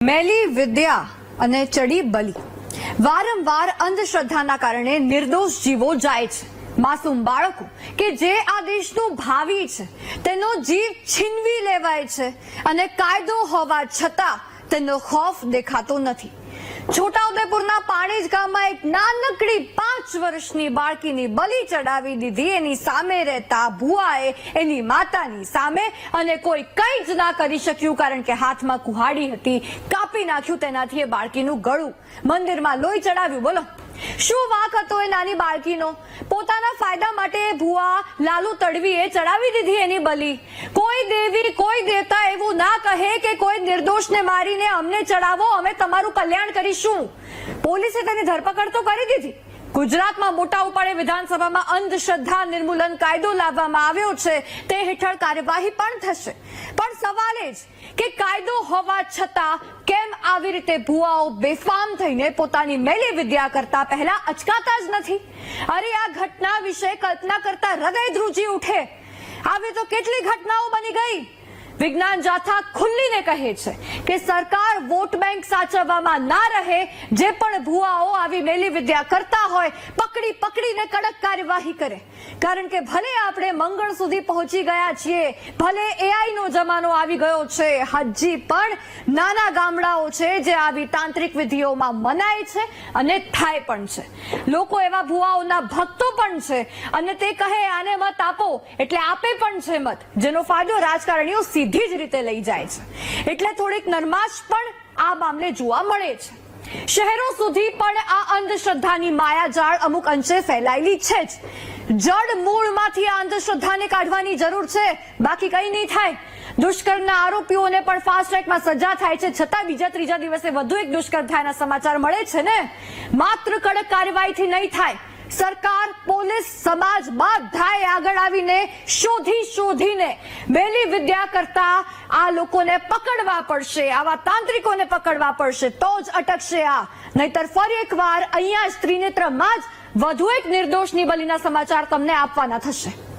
મેલી, વિદ્યા અને ચડી બલી. વારંવાર અંધશ્રદ્ધાના કારણે નિર્દોષ જીવો જાય છે. માસૂમ બાળકો કે જે આ દેશનું ભાવિ છે, તેનો જીવ છીનવી લેવાય છે અને કાયદો હોવા છતાં તેનો ખોફ દેખાતો નથી. છોટાઉદેપુરના પાણીજ ગામમાં એક નાનકડી પાંચ વર્ષની બાળકીની બલી ચડાવી દીધી. એની સામે રહેતા ભુઆએ એની માતાની સામે અને કોઈ કંઈ જ ના કરી શક્યું કારણ કે હાથમાં કુહાડી હતી. કાપી નાખ્યું તેનાથી એ બાળકીનું ગળું. મંદિરમાં લોહી ચડાવ્યું. બોલો. શું વાંક હતો એ નાની બાળકીનો? પોતાના ફાયદા માટે ભુવા લાલુ તડવીએ ચડાવી દીધી એની બલી. કોઈ દેવી કોઈ દેવતા એવું ના કહે કે કોઈ નિર્દોષને મારીને અમને ચડાવો, અમે તમારું કલ્યાણ કરીશું. પોલીસે તેની ધરપકડ તો કરી દીધી. ગુજરાતમાં મોટા ઉપાડે વિધાનસભામાં અંધશ્રદ્ધા નિર્મૂલન કાયદો લાવવામાં આવ્યો છે, તે હેઠળ કાર્યવાહી પણ થશે. પણ સવાલ એ જ કે કાયદો હોવા છતાં કેમ આવી રીતે ભુવાઓ બેફામ થઈને પોતાની મેલી વિદ્યા કરતા પહેલા અચકાતા જ નથી? અરે, આ ઘટના વિશે કલ્પના કરતા હૃદય ધ્રુજી ઉઠે. આવી તો કેટલી ઘટનાઓ બની ગઈ? વિજ્ઞાન જાથા ખુલ્લીને કહે છે કે સરકાર વોટ બેંક સાચવવામાં ના રહે, જે પણ ભુવાઓ આવી મેલી વિદ્યા કરતા હોય, પકડી પકડીને કડક કાર્યવાહી કરે. કારણ કે ભલે આપણે મંગળ સુધી પહોંચી ગયા છીએ, ભલે એઆઈ નો જમાનો આવી ગયો છે, હજી પણ નાના ગામડાઓ છે જે આવી તાંત્રિક વિધિઓમાં મનાય છે અને થાય પણ છે. લોકો એવા ભુવાઓના ભક્તો પણ છે અને તે કહે આને મત આપો, એટલે આપે પણ છે મત. જેનો ફાયદો રાજકારણીઓ સીધી જ રીતે લઈ જાય છે. એટલે થોડીક નરમાશ પણ આ મામલે જોવા મળે છે. શહેરો સુધી પણ આ અંધશ્રદ્ધાની માયાજાળ અમુક અંશે ફેલાયેલી છે જ. જડ મૂળમાંથી આ અંધશ્રદ્ધાને કાઢવાની જરૂર છે. બાકી કંઈ નહીં થાય. દુષ્કર્મના આરોપીઓને પણ ફાસ્ટ ટ્રેકમાં સજા થાય છે. છતાં બીજા ત્રીજા દિવસે વધુ એક દુષ્કર્મ થયાના સમાચાર મળે છે ને? માત્ર કડક કાર્યવાહીથી નહીં થાય. સરકાર, પોલીસ, સમાજ બધાએ આગળ આવીને શોધી શોધીને વહેલી વિદ્યા કરતા આ લોકોને પકડવા પડશે, આવા તાંત્રિકોને પકડવા પડશે. તો જ અટકશે આ. નહીતર ફરી એકવાર અહીંયા જ ત્રિનેત્રમાં જ વધુ એક નિર્દોષની બલીના સમાચાર તમને આપવાના થશે.